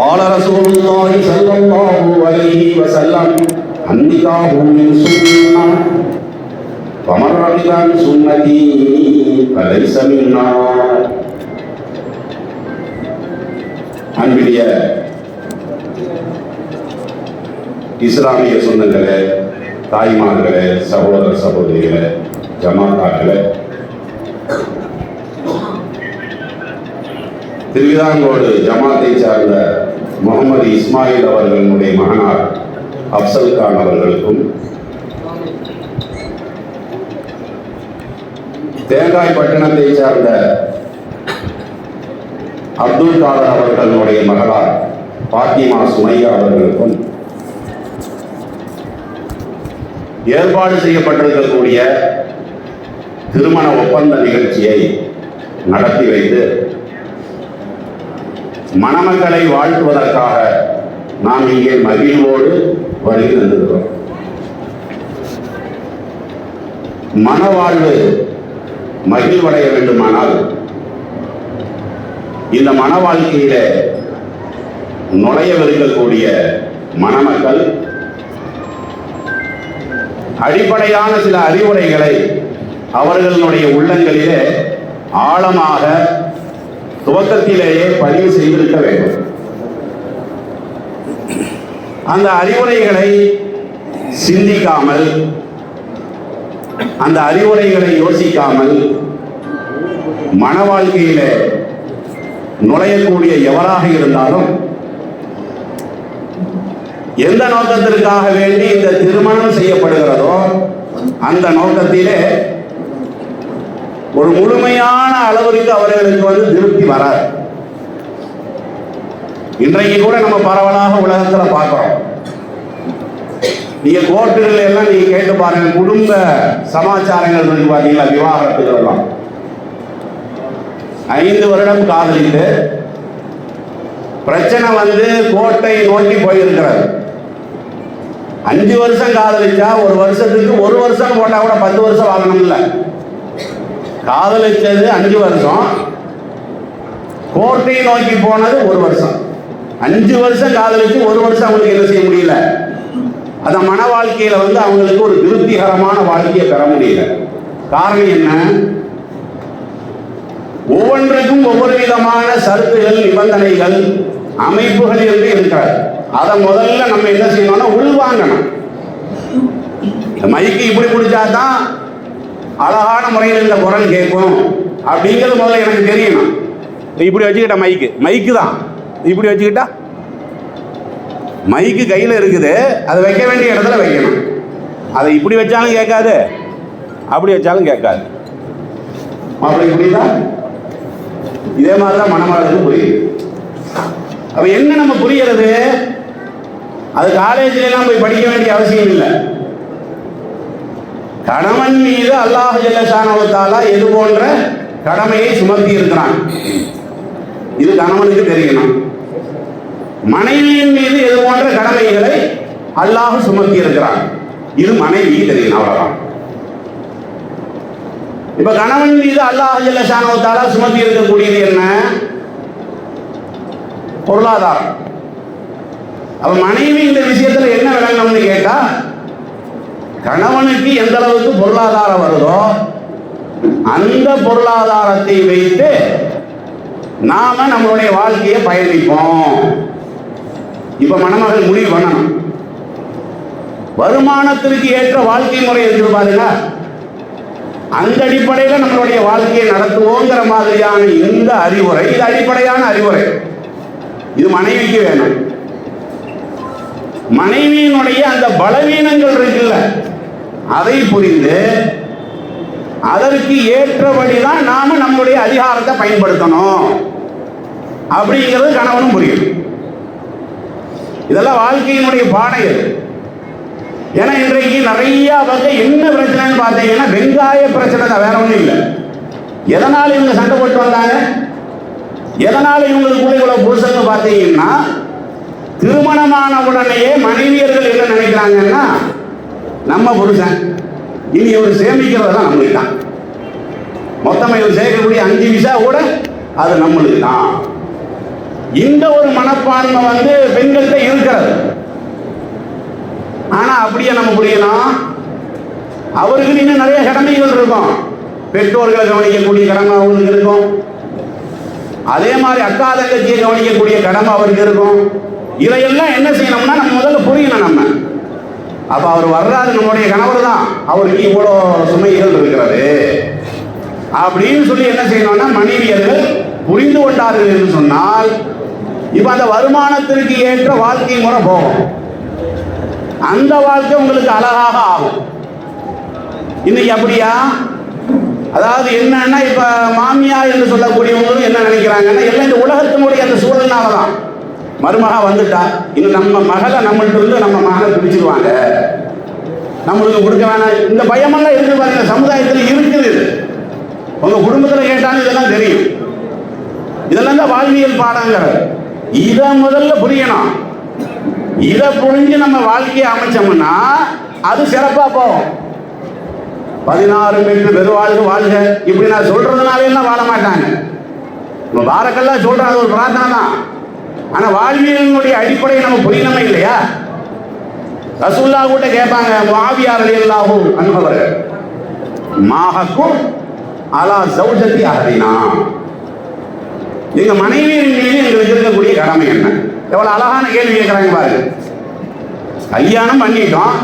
قال رسول الله صلى الله عليه وسلم النكاح من سنة فمن رغب عن سنتي فليس منا அன்பிய இஸ்லாமிய சொந்தங்களே தாய்மார்களே சகோதர சகோதரிகளே ஜமாத்தாக்களே திருவிதாங்கோடு ஜமாத்தை சார்ந்த முகமது இஸ்மாயில் அவர்களுடைய மகனார் அப்சல் கான் அவர்களுக்கும் தேங்காய் பட்டணத்தை சார்ந்த அப்துல் காதர் அவர்களுடைய மகளார் பாத்திமா சுமையா அவர்களுக்கும் ஏற்பாடு செய்யப்பட்டிருக்கக்கூடிய திருமண ஒப்பந்த நிகழ்ச்சியை நடத்தி வைத்து மணமக்களை வாழ்த்துவதற்காக நாம் இங்கே மகிழ்வோடு வருகை தந்திருக்கிறோம். மனவாழ்வு மகிழ்வடைய வேண்டுமானால் இந்த மன வாழ்க்கையில நுழையவிருக்கக்கூடிய மணமக்கள் அடிப்படையான சில அறிவுரைகளை அவர்களுடைய உள்ளங்களிலே ஆழமாக துவக்கத்திலேயே பதிவு செய்திருக்க வேண்டும். அந்த அறிவுரைகளை சிந்திக்காமல் அந்த அறிவுரைகளை யோசிக்காமல் மன வாழ்க்கையில நுழையக்கூடிய எவராக இருந்தாலும் எந்த நோக்கத்திற்காக வேண்டி இந்த திருமணம் செய்யப்படுகிறதோ அந்த நோக்கத்திலே ஒரு முழுமையான அளவிற்கு அவர்களுக்கு வந்து திருப்தி வராது. இன்றைக்கு கூட நம்ம பரவலாக உலகத்துல பார்க்கிறோம். நீங்க கோர்ட்டுகள் எல்லாம் நீங்க கேட்டு பாருங்க குடும்ப சமாச்சாரங்கள் இருக்கு பாத்தீங்களா விவாகரத்துகள் எல்லாம். ஐந்து வருடம் காதலித்து பிரச்சனை வந்து கோட்டை நோக்கி போயிருக்கிறது. அஞ்சு வருஷம் காதலிச்சா ஒரு வருஷத்துக்கு ஒரு வருஷம் போட்டா கூட பத்து வருஷம் வாங்கணும்ல காதலிச்சது அஞ்சு வருஷம். கோர்ட்டை நோக்கி போனது ஒரு வருஷம். அஞ்சு வருஷம் காதலிச்சு ஒரு வருஷம் அவங்களுக்கு என்ன செய்ய முடியல? அந்த மன வாழ்க்கையில வந்து அவங்களுக்கு ஒரு திருப்திகரமான வாழ்க்கையை பெற முடியல. காரணம் என்ன? ஒவ்வொன்றுக்கும் ஒவ்வொரு விதமான சருத்துகள் நிபந்தனைகள் அமைப்புகள் என்று இருக்கிறார். அதை முதல்ல நம்ம என்ன செய்யணும்னா உள்வாங்கணும். இந்த மைக்கு இப்படி பிடிச்சா தான் அழகான முறையில் இந்த குரல் கேட்கும் அப்படிங்கிறது முதல்ல எனக்கு தெரியணும். இப்படி வச்சுக்கிட்ட மைக்கு மைக்கு தான். இப்படி வச்சுக்கிட்டா? மைக்கு கையில் இருக்குது அதை வைக்க வேண்டிய இடத்துல வைக்கணும். அதை இப்படி வச்சாலும் கேட்காது அப்படி வச்சாலும் கேட்காது. மாப்பிள்ளை புரியுதா? இதே மாதிரி தான் மனமாளருக்கு புரியுது. அப்ப என்ன நம்ம புரியறது? அது காலேஜ்ல எல்லாம் போய் படிக்க வேண்டிய அவசியம் இல்லை. கணவன் மீது அல்லாஹ் ஜல்லஷானவத்தாலா எது போன்ற கடமையை சுமத்தி இருக்கிறான் இது கணவனுக்கு தெரியணும். மனைவியின் மீது எது போன்ற கடமைகளை அல்லாஹ் சுமத்தி இருக்கிறான் இது மனைவிக்கு தெரியணும் அவ்வளவுதான். இப்ப கணவன் மீது அல்லாஹ் ஜல்லஷானவத்தாலா சுமத்தி இருக்கக்கூடியது என்ன? பொருளாதாரம். அப்ப மனைவி இந்த விஷயத்துல என்ன விளங்கணும்னு கேட்டா கணவனுக்கு எந்த அளவுக்கு பொருளாதாரம் வருதோ அந்த பொருளாதாரத்தை வைத்து நாம நம்மளுடைய வாழ்க்கையை பயணிப்போம். இப்ப மணமகள் முடிவு பண்ணணும். வருமானத்திற்கு ஏற்ற வாழ்க்கை முறை இருக்கு பாருங்க. அந்த அடிப்படையில் நம்மளுடைய வாழ்க்கையை நடத்துவோங்கிற மாதிரியான இந்த அறிவுரை இது அடிப்படையான அறிவுரை. இது மனைவிக்கு வேணும். மனைவியினுடைய அந்த பலவீனங்கள் இருக்குல்ல. அதை புரிந்து அதற்கு ஏற்றபடிதான் நாம நம்முடைய அதிகாரத்தை பயன்படுத்தணும். அப்படிங்கிறது கணவனும் புரியும். இதெல்லாம் வாழ்க்கையினுடைய பாடம் இது ஏன்னா இன்றைக்கு நிறைய வகை என்ன பிரச்சனைன்னு பார்த்தீங்கன்னா வெங்காய பிரச்சனை தான் வேற ஒன்றும் இல்லை. எதனால் இவங்க சண்டை போட்டு வந்தாங்க? எதனால் இவங்களுக்குள்ள இவ்வளவு புருஷன்னு பார்த்தீங்கன்னா திருமணமான உடனேயே மனைவியர்கள் என்ன நினைக்கிறாங்கன்னா நம்ம புருஷன். இனி இவர் சேமிக்கிறதெல்லாம் நம்மளுக்கு தான். மொத்தமாக இவர் சேர்க்கக்கூடிய அஞ்சு விசா கூட அது நம்மளுக்கு தான். இந்த ஒரு மனப்பான்மை வந்து பெண்கள்கிட்ட இருக்கிறது. ஆனா அப்படியே நம்ம புரியலாம் அவருக்கு இன்னும் நிறைய கடமைகள் இருக்கும். பெற்றோர்களை கவனிக்கக்கூடிய கடமை அவங்களுக்கு இருக்கும். அதே மாதிரி அக்கா தங்கச்சியை கவனிக்கக்கூடிய கடமை அவருக்கு இருக்கும். இதையெல்லாம் என்ன செய்யணும்னா நம்ம முதல்ல புரியணும் நம்ம. அப்ப அவர் வர்றாரு நம்முடைய கணவர் தான் அவருக்கு இவ்வளோ சுமைகள் இருக்கிறது. அப்படின்னு சொல்லி என்ன செய்யணும்னா மனைவியர்கள் புரிந்து கொண்டார்கள் என்று சொன்னால் இப்ப அந்த வருமானத்திற்கு ஏற்ற வாழ்க்கை முறை போகும். அந்த வாழ்க்கை உங்களுக்கு அழகாக ஆகும். இன்னைக்கு அப்படியா? அதாவது என்னன்னா இப்ப மாமியார் என்று சொல்லக்கூடியவங்களும் என்ன நினைக்கிறாங்கன்னா எல்லாம் இந்த உலகத்தினுடைய அந்த சூழல்னாலதான். மருமகா வந்துட்டா இன்னும் நம்ம மகளை நம்மள்ட்ட இருந்து நம்ம மகனை பிடிச்சிருவாங்க நம்மளுக்கு கொடுக்க வேணாம். இந்த பயமெல்லாம் இருக்கு பாருங்க சமுதாயத்தில் இருக்குது உங்க குடும்பத்தில் கேட்டாலும் இதெல்லாம் தெரியும். இதெல்லாம் தான் வாழ்வியல் பாடங்கிறது இதை முதல்ல புரியணும். இதை புரிஞ்சு நம்ம வாழ்க்கையை அமைச்சோம்னா அது சிறப்பா போகும். பதினாறு மீட்டர் பெருவாழ்வு வாழ்க. இப்படி நான் சொல்றதுனால எல்லாம் வாழ மாட்டாங்க. நம்ம பாரக்கெல்லாம் சொல்றது ஒரு பிரார்த்தனை தான் ஆனா வாழ்வியலினுடைய அடிப்படையை நம்ம புரியணுமே இல்லையா? ரசூல்லா கூட கேட்பாங்க மாவியார் அலியல்லாஹும் அன்பவர்கள் மாஹக்கும் அலா சௌஜத்தி அகதினா எங்க மனைவியின் மீது எங்களுக்கு இருக்கக்கூடிய கடமை என்ன? எவ்வளவு அழகான கேள்வி கேட்கிறாங்க பாருங்க. கல்யாணம் பண்ணிட்டோம்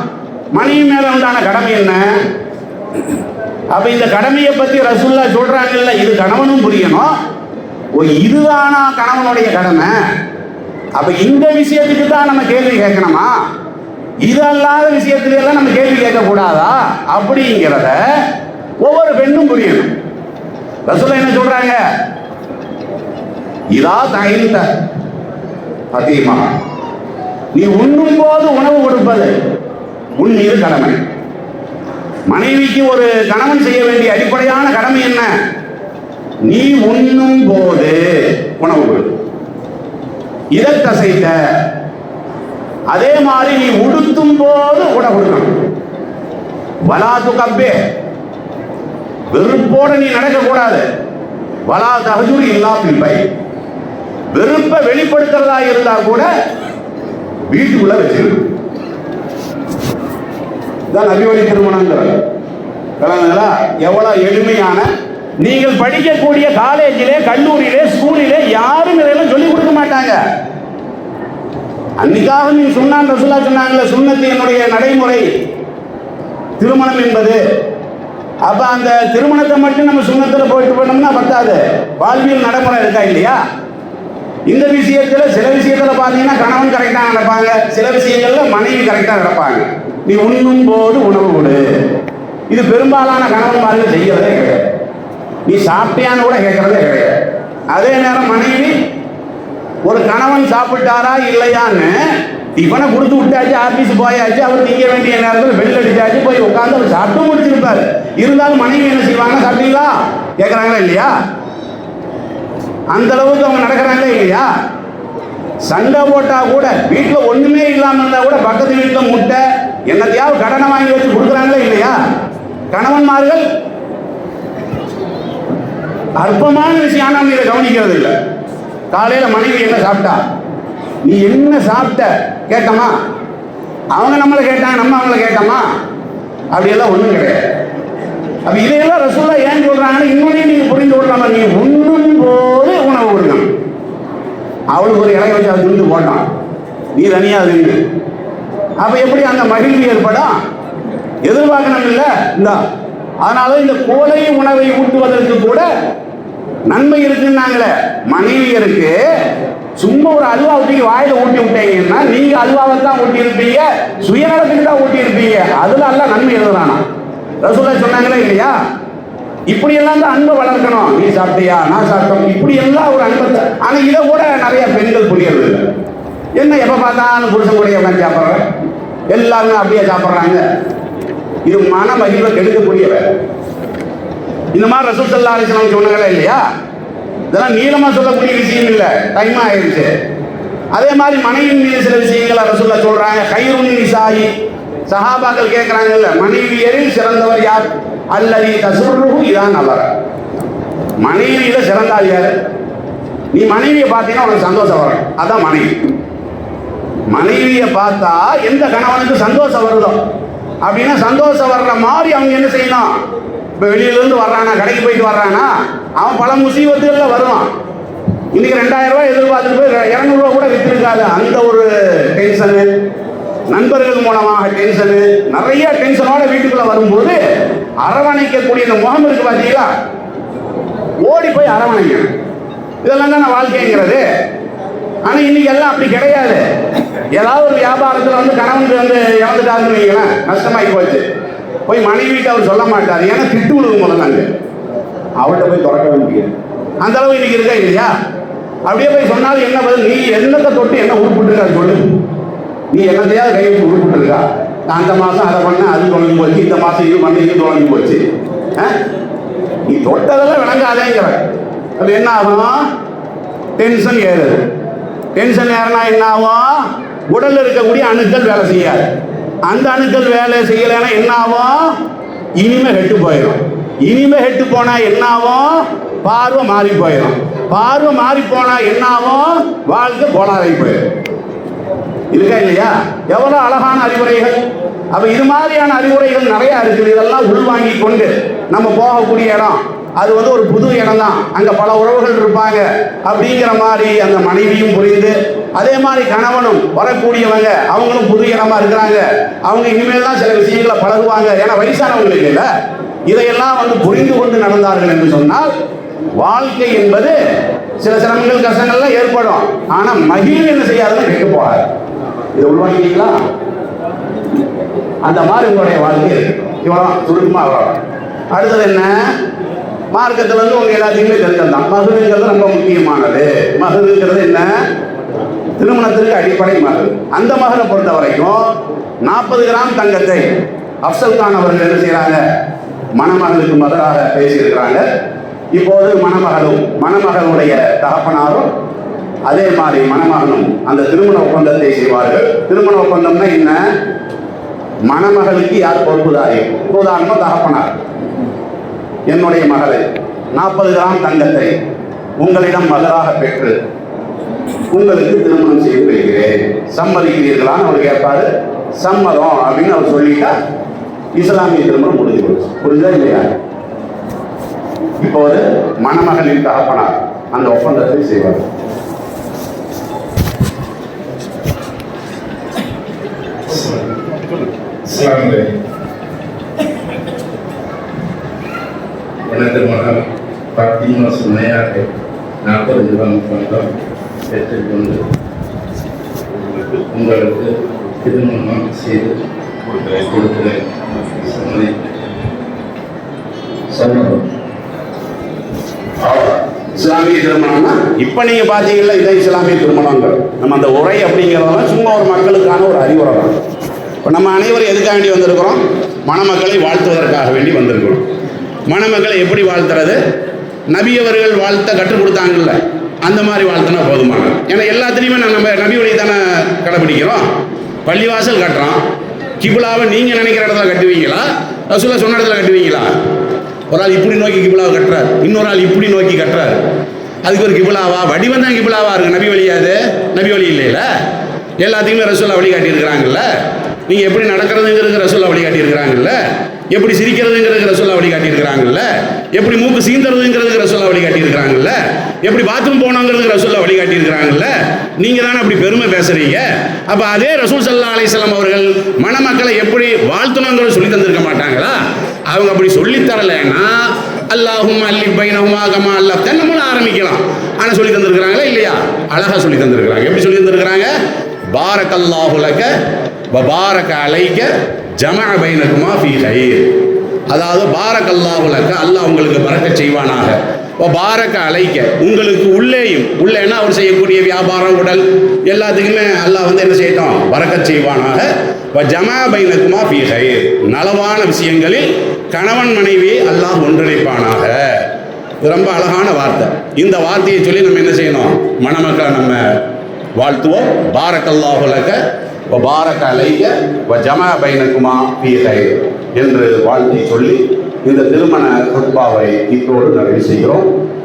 மனைவி மேல உண்டான கடமை என்ன? அப்ப இந்த கடமையை பத்தி ரசூல்லா சொல்றாங்கல்ல இது கணவனும் புரியணும். ஒரு இதுதானா கணவனுடைய கடமை? அப்ப இந்த விஷயத்துக்கு தான் நம்ம கேள்வி கேட்கணுமா? இது அல்லாத விஷயத்துல எல்லாம் நம்ம கேள்வி கேட்க கூடாதா அப்படிங்கிறத ஒவ்வொரு பெண்ணும் புரியணும். ரசூல என்ன சொல்றாங்க? இதா தகைந்த அதிகமா நீ உண்ணும் போது உணவு கொடுப்பது உன் மீது கடமை. மனைவிக்கு ஒரு கணவன் செய்ய வேண்டிய அடிப்படையான கடமை என்ன? நீ உண்ணும் போது உணவு கொடு. இதை தசைத்த அதே மாதிரி நீ உடுத்தும் போது உட கொடுக்கணும் வலாத்து கப்பே வெறுப்போட நீ நடக்கக்கூடாது வலா தகஜூர் இல்லா பின்பை வெறுப்பை வெளிப்படுத்துறதா இருந்தா கூட வீட்டுக்குள்ள வச்சிருக்கு இதான் நபிவழி திருமணங்கிறது எவ்வளவு எளிமையான நீங்கள் படிக்கக்கூடிய காலேஜிலே கல்லூரியிலே ஸ்கூலிலே யாரும் இதெல்லாம் சொல்லிக் கொடுக்க மாட்டாங்க. அன்னைக்காக நீ சொன்னான் ரசுல்லா சொன்னாங்கல்ல சுண்ணத்து என்னுடைய நடைமுறை. திருமணம் என்பது. அப்ப அந்த திருமணத்தை மட்டும் நம்ம சுண்ணத்துல போயிட்டு போனோம்னா பத்தாது. வாழ்வியல் நடைமுறை இருக்கா இல்லையா? இந்த விஷயத்துல சில விஷயத்துல பாத்தீங்கன்னா கணவன் கரெக்டா நடப்பாங்க. சில விஷயங்கள்ல மனைவி கரெக்டா நடப்பாங்க. நீ உண்ணும் போது உணவு கொடு. இது பெரும்பாலான கணவன்மார்கள் செய்யறதே கிடையாது. நீ சாப்பிட்டியான்னு கூட கேட்கறதே கிடையாது. அதே நேரம் மனைவி ஒரு கணவன் சாப்பிட்டாரா இல்லையான்னு இவனை கொடுத்து விட்டாச்சு ஆபீஸ் போயாச்சு அவர் திங்க வேண்டிய நேரத்தில் பெல் அடிச்சாச்சு போய் உட்காந்து அவர் சாப்பிட்டு முடிச்சிருப்பாரு. இருந்தாலும் மனைவி என்ன செய்வாங்க சாப்பிட்டீங்களா? கேட்குறாங்களா இல்லையா? அந்த அளவுக்கு அவங்க நடக்கிறாங்களே இல்லையா? சண்டை போட்டா கூட வீட்டில் ஒண்ணுமே இல்லாமல் இருந்தா கூட பக்கத்து வீட்டில் முட்டை என்னத்தையாவது கடனை வாங்கி வச்சு கொடுக்குறாங்களே இல்லையா? கணவன்மார்கள் அற்பமான விஷயம் நம்ம இதை கவனிக்கிறது இல்லை. காலையில் மனைவி என்ன சாப்பிட்டா? நீ என்ன சாப்பிட்ட? கேட்டோமா? அவங்க நம்மளை கேட்டாங்க நம்ம அவங்கள கேட்டோமா? அப்படியெல்லாம் ஒன்றும் கிடையாது. அப்ப இதையெல்லாம் ரசூல்லா ஏன் சொல்கிறாங்கன்னு இன்னொன்னையும் நீங்கள் புரிந்து கொள்ளலாம் நீ உண்ணும் போது உணவு கொடுக்கணும் அவளுக்கு ஒரு இலைய வச்சு அது திண்டு போட்டான். நீ தனியாக நின்று அப்போ எப்படி அந்த மகிழ்வு ஏற்படும் எதிர்பார்க்கணும் இல்லை? இந்த. அதனால இந்த கோலை உணவை ஊட்டுவதற்கு கூட நன்மை இருக்குன்னாங்களே மனைவியருக்கு சும்மா ஒரு அல்வா ஊட்டி வாயில ஊட்டி விட்டீங்கன்னா நீங்க அல்வாவை தான் ஊட்டி இருப்பீங்க சுயநலத்துக்கு தான் ஊட்டி இருப்பீங்க அதுல எல்லாம் நன்மை எழுதுறானா? ரசூல்லா சொன்னாங்களே இல்லையா? இப்படி எல்லாம் தான் அன்பை வளர்க்கணும். நீ சாப்பிட்டியா நான் சாப்பிட்டோம். இப்படி எல்லாம் ஒரு அன்பை ஆனா இதை கூட நிறைய பெண்கள் புரியறது என்ன எப்ப பார்த்தாலும் புருஷன் கூட உட்காந்து சாப்பிட்றேன் எல்லாருமே அப்படியே சாப்பிட்றாங்க. இது மன மகிழ்வை கெடுக்கக்கூடிய வேலை இந்த மாதிரி ரசூல் சல்லா அலிஸ்லாம் சொன்னாங்களே இல்லையா? இதெல்லாம் நீளமாக சொல்லக்கூடிய விஷயம் இல்லை. டைம் ஆயிடுச்சு. அதே மாதிரி மனைவியின் மீது சில விஷயங்களை ரசூல்லா சொல்கிறாங்க கைருன் நிசாயி. சஹாபாக்கள் கேட்குறாங்கல்ல மனைவியரில் சிறந்தவர் யார்? அல்லது தசுருகு இதான் அவர் மனைவியில் சிறந்தால் யார்? நீ மனைவியை பார்த்தீங்கன்னா உனக்கு சந்தோஷம் வரும். அதான் மனைவி. மனைவியை பார்த்தா எந்த கணவனுக்கு சந்தோஷம் வருதோ? அப்படின்னா சந்தோஷம் வர்ற மாதிரி அவங்க என்ன செய்யணும்? இப்போ வெளியிலேருந்து வர்றானா கடைக்கு போயிட்டு வர்றானா அவன் பல முசீபத்துகளில் வருவான். இன்னைக்கு ரெண்டாயிரம் ரூபாய் எதிர்பார்த்துட்டு போய் இரநூறுவா கூட விற்றுருக்காது அந்த ஒரு டென்ஷனு நண்பர்கள் மூலமாக டென்ஷனு நிறைய டென்ஷனோட வீட்டுக்குள்ள வரும்போது அரவணைக்கக்கூடிய இந்த முகம் இருக்கு பார்த்தீங்களா ஓடி போய் அரவணைக்கணும். இதெல்லாம் தான் வாழ்க்கைங்கிறது. ஆனால் இன்னைக்கு எல்லாம் அப்படி கிடையாது. ஏதாவது ஒரு வியாபாரத்தில் வந்து கணவனுக்கு வந்து இறந்துட்டாருன்னு வைங்களேன் நஷ்டமாகி போச்சு. போய் மனைவிட்டு அவர் சொல்ல மாட்டார். ஏன்னா திட்டு விழுகும் முதல்ல அங்கே அவர்கிட்ட போய் திறக்கவே முடியாது அந்த அளவு இன்னைக்கு இருக்கா இல்லையா? அப்படியே போய் சொன்னாலும் என்ன பதில்? நீ என்னத்தை தொட்டு என்ன உருப்பிட்டுருக்கா சொல்லு. நீ என்னத்தையாவது கை வச்சு உருப்பிட்டுருக்கா? நான் அந்த மாதம் அதை பண்ண அது தொலைஞ்சு போச்சு. இந்த மாதம் இது பண்ண இது தொலைஞ்சு போச்சு. ஆ? நீ தொட்டதெல்லாம் விளங்காதேங்கிற. அது என்ன ஆகும்? டென்ஷன் ஏறுது. டென்ஷன் ஏறினா என்ன ஆகும்? உடலில் இருக்கக்கூடிய அணுக்கள் வேலை செய்யாது. அந்த அணுக்கள் வேலை செய்யலைன்னா என்ன ஆகும்? இனிமே கெட்டு போயிடும் இனிமே கெட்டு போனா என்ன ஆகும்? பார்வை மாறி போயிடும் பார்வை மாறி போனா என்ன ஆகும்? வாழ்க்கை கோளாறாகி போயிடும் இருக்கா இல்லையா? எவ்வளவு அழகான அறிவுரைகள். அப்ப இது மாதிரியான அறிவுரைகள் நிறைய இருக்குது. இதெல்லாம் உள்வாங்கி கொண்டு நம்ம போகக்கூடிய இடம். அது வந்து ஒரு புது இடம் தான் அங்க பல உறவுகள் இருப்பாங்க. அப்படிங்கிற மாதிரி அந்த மனைவியும் புரிந்து அதே மாதிரி கணவனும் வரக்கூடியவங்க அவங்களும் புது இருக்கிறாங்க. அவங்க இனிமேல் தான் சில விஷயங்களை பழகுவாங்க. ஏன்னா வயசானவங்களுக்கு இல்லை. இதையெல்லாம் வந்து புரிந்து கொண்டு நடந்தார்கள் என்று சொன்னால் வாழ்க்கை என்பது சில சிரமங்கள் கஷ்டங்கள்லாம் ஏற்படும். ஆனால் மகிழ்வு என்ன செய்யாதுன்னு கேட்க போறாரு இதை உள்வாங்கிட்டீங்களா? அந்த மாதிரி உங்களுடைய வாழ்க்கை இவ்வளோ சுருக்கமாக அடுத்தது என்ன? மார்க்கத்தில் வந்து உங்க எல்லாத்தையுமே தெரிஞ்சதுதான் மகிழ்ங்கிறது ரொம்ப முக்கியமானது. மகிழ்ங்கிறது என்ன? திருமணத்திற்கு அடிப்படை மகள் அந்த மகளை பொறுத்த வரைக்கும் நாற்பது கிராம் தங்கத்தை அப்சல் கான் அவர்கள் என்ன செய்கிறாங்க மணமகளுக்கு மகளாக பேசியிருக்கிறாங்க. இப்போது மணமகளும் மணமகளுடைய தகப்பனாரும் அதே மாதிரி மணமகனும் அந்த திருமண ஒப்பந்தத்தை செய்வார்கள். திருமண ஒப்பந்தம்னா என்ன? மணமகளுக்கு யார் பொறுப்புதாரி? உதாரணமாக தகப்பனார். என்னுடைய மகளை நாற்பது கிராம் தங்கத்தை உங்களிடம் மகளாக பெற்று உங்களுக்கு திருமணம் செய்து வைக்கிறேன். சம்மதிக்கிறீர்களான்னு அவர் கேட்பாரு. சம்மதம் அப்படின்னு அவர் சொல்லிட்டா இஸ்லாமிய திருமணம் முடிஞ்சு போச்சு. புரிஞ்சா இல்லையா? இப்போது மணமகளின் தகப்பனார் அந்த ஒப்பந்தத்தை செய்வார். எனது மகன் பாத்திமா சுமையாக நாற்பது ரூபாய் பண்டம் பெற்றுக்கொண்டு உங்களுக்கு திருமணம் செய்து கொடுக்கிறேன். கொடுக்கிறேன். இஸ்லாமிய திருமணம்னா? இப்போ நீங்கள் பார்த்தீங்கன்னா இதான் இஸ்லாமிய திருமணங்கள் நம்ம அந்த உரை அப்படிங்கிறதெல்லாம் சும்மா ஒரு மக்களுக்கான ஒரு அறிவுரை தான். இப்போ நம்ம அனைவரும் எதுக்காக வேண்டி வந்திருக்கிறோம்? மணமக்களை வாழ்த்துவதற்காக வேண்டி வந்திருக்கிறோம். மணமக்களை எப்படி வாழ்த்துறது? நபியவர்கள் வாழ்த்த கற்றுக் கொடுத்தாங்கல்ல. அந்த மாதிரி வாழ்த்தினா போதுமானது ஏன்னா எல்லாத்துலேயுமே நான் நம்ம நபி வழி தானே கடைப்பிடிக்கிறோம். பள்ளிவாசல் கட்டுறோம். கிபுலாவை நீங்கள் நினைக்கிற இடத்துல கட்டுவீங்களா? ரசூலா சொன்ன இடத்துல கட்டுவீங்களா? ஒரு ஆள் இப்படி நோக்கி கிபிலாவை கட்டுறாரு. இன்னொரு ஆள் இப்படி நோக்கி கட்டுறாரு. அதுக்கு ஒரு கிபிலாவா? வடிவம் தான் கிபிலாவா இருக்கு. நபி வழியாது நபி வழி இல்லைல்ல எல்லாத்தையுமே ரசூலா வழி காட்டியிருக்கிறாங்கல்ல நீங்கள் எப்படி நடக்கிறதுங்கிறது ரசூல்லா வழி காட்டியிருக்கிறாங்கல்ல எப்படி சிரிக்கிறதுங்கிறது ரசோல்லா வழி காட்டியிருக்கிறாங்கல்ல எப்படி மூக்கு சீந்தறதுங்கிறது ரசோல்லா வழி காட்டியிருக்கிறாங்கல்ல எப்படி பாத்ரூம் போனோங்கிறதுக்கு ரசோல்லா வழி காட்டியிருக்கிறாங்கல்ல நீங்கள் தானே அப்படி பெருமை பேசுறீங்க. அப்போ அதே ரசூல் சல்லா அலிஸ்லாம் அவர்கள் மணமக்களை எப்படி வாழ்த்தணுங்கிறத சொல்லி தந்திருக்க மாட்டாங்களா? அவங்க அப்படி சொல்லி தரலைன்னா அல்லாஹும் அல்லி பைனஹுமா கமா அல்லாஹ் தென்னமும் ஆரம்பிக்கலாம். ஆனால் சொல்லி தந்திருக்கிறாங்களா இல்லையா? அழகா சொல்லி தந்திருக்கிறாங்க. எப்படி சொல்லி தந்திருக்கிறாங்க? பாரக் அல்லாஹுலக பாரக அலைக்க ஜம பைனகுமா ஃபி ஹைர் அதாவது பாரக் அல்லாஹுலக அல்லாஹ் உங்களுக்கு பறக்க செய்வானாக. இப்போ பாரக்க அழைக்க உங்களுக்கு உள்ளேயும் உள்ளேன்னா அவர் செய்யக்கூடிய வியாபாரம் உடல் எல்லாத்துக்குமே அல்லாஹ் வந்து என்ன செய்யட்டும்? பறக்க செய்வானாக. இப்போ ஜமா பைனகுமா ஃபி ஹைர் நலவான விஷயங்களில் கணவன் மனைவி அல்லாஹ் ஒன்றிணைப்பானாக. இது ரொம்ப அழகான வார்த்தை. இந்த வார்த்தையை சொல்லி நம்ம என்ன செய்யணும்? மணமக்களை நம்ம வாழ்த்துவோம். பாரக்கல்லாஹுலக வ பாரக அலைய வ ஜமா பைனக்குமா பீகை என்று வாழ்த்தி சொல்லி இந்த திருமண குட்பாவை இத்தோடு நிறைவு செய்கிறோம்.